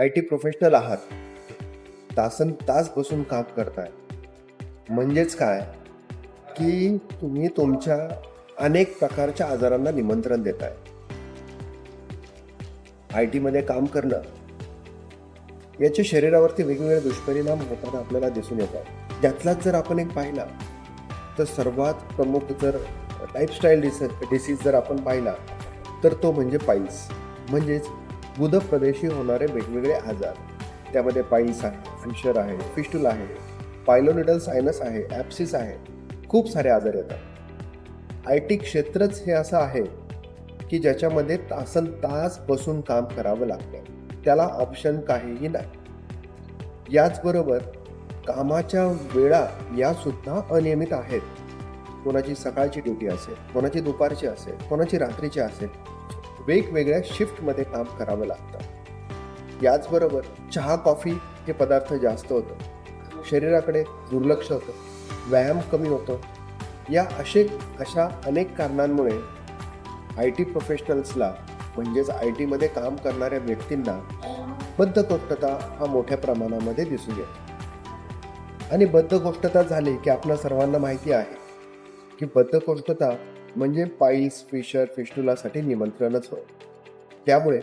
I T professional आहात. तासन तास बसून काम करताय. म्हणजेच काय? की तुम्ही तुमच्या अनेक प्रकारच्या आजारांना निमंत्रण देताय. आय टीमध्ये काम करणं. याचे शरीरावरती वेगवेगळे दुष्परिणाम होताना आपल्याला दिसून येतात. त्यातलाच जर आपण एक पाहिला तर सर्वात प्रमुख जर लाईफस्टाईल डिस डिसीज जर आपण पाहिला तर तो म्हणजे पाईल्स. म्हणजेच गुद प्रदेशी होणारे वेगवेगळे आजार. त्यामध्ये पाईल्स आहे फिशर आहे फिस्टूल आहे पायलोनिडल सायनस आहे ॲप्सिस आहे. खूप सारे आजार येतात. आय टी क्षेत्रच हे असं आहे की ज्याच्यामध्ये तासन तास बसून काम करावं लागतं. त्याला ऑप्शन काहीही नाही. याचबरोबर कामाच्या वेळा यासुद्धा अनियमित आहेत. कोणाची सकाळची ड्युटी असेल कोणाची दुपारची असेल कोणाची रात्रीची असेल वेगवेगळ्या शिफ्टमध्ये काम करावं लागतं. याचबरोबर चहा कॉफी हे पदार्थ जास्त होतं. शरीराकडे दुर्लक्ष होतं. व्यायाम कमी होतो. या असे अशा अनेक कारणांमुळे आय टी प्रोफेशनल्सला म्हणजेच आय टीमध्ये काम करणाऱ्या व्यक्तींना बद्धकोष्ठता हा मोठ्या प्रमाणामध्ये दिसून येतो. आणि बद्धकोष्ठता झाली की आपल्या सर्वांना माहिती आहे की बद्धकोष्ठता म्हणजे पाईल्स फिशर फिस्टुलासाठी निमंत्रणच हो त्यामुळे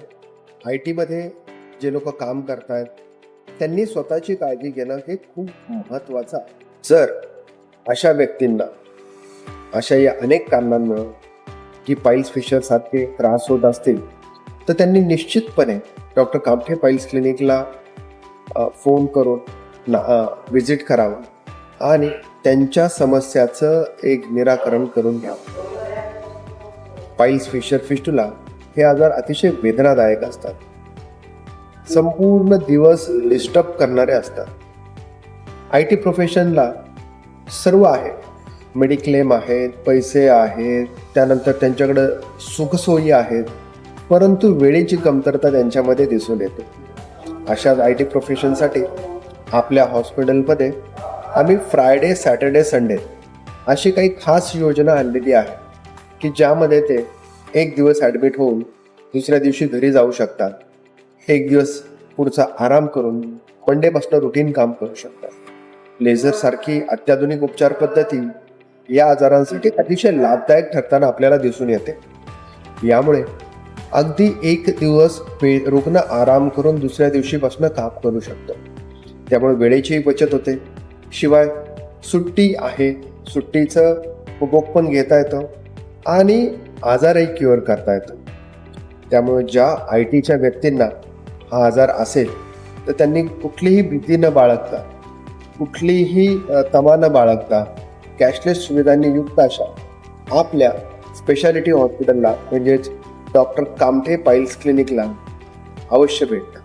आय टीमध्ये जे लोक काम करतात त्यांनी स्वतःची काळजी घेणं हे खूप महत्त्वाचं आहे. जर अशा व्यक्तींना अशा या अनेक कारणांमुळं की पाईल्स फिशर सारखे त्रास होत असतील तर त्यांनी निश्चितपणे डॉक्टर कामठे पाईल्स क्लिनिकला फोन करून ना व्हिजिट करावं आणि त्यांच्या समस्याचं एक निराकरण करून घ्यावं. पाईल्स फिशर फिस्टुला हे आजार अतिशय वेदनादायक असतात. संपूर्ण दिवस डिस्टर्ब करणारे असतात. आय टी प्रोफेशनला सर्व आहे. मेडिक्लेम आहेत पैसे आहेत त्यानंतर त्यांच्याकडं सुखसोयी आहेत परंतु वेळेची कमतरता त्यांच्यामध्ये दिसून येते. अशाच आय टी प्रोफेशनसाठी आपल्या हॉस्पिटलमध्ये आम्ही फ्रायडे सॅटर्डे संडे अशी काही खास योजना आणलेली आहे. की ज्यामध्ये ते एक दिवस ॲडमिट होऊन दुसऱ्या दिवशी घरी जाऊ शकतात. एक दिवस पुढचा आराम करून मंडेपासून रुटीन काम करू शकतात. लेझरसारखी अत्याधुनिक उपचार पद्धती या आजारांसाठी अतिशय लाभदायक ठरताना आपल्याला दिसून येते. यामुळे अगदी एक दिवस रुग्ण आराम करून दुसऱ्या दिवशीपासून काम करू शकतो. त्यामुळे वेळेचीही बचत होते. शिवाय सुट्टी आहे. सुट्टीचं उपभोग पण घेता येतं. आणि आजारही क्युअर करता येतो. त्यामुळे ज्या आय टीच्या व्यक्तींना हा आजार असेल तर त्यांनी कुठलीही भीती न बाळगता कुठलीही तमा न बाळगता कॅशलेस सुविधांनी युक्त अशा आपल्या स्पेशालिटी हॉस्पिटलला म्हणजेच डॉक्टर कामठे पाईल्स क्लिनिकला अवश्य भेट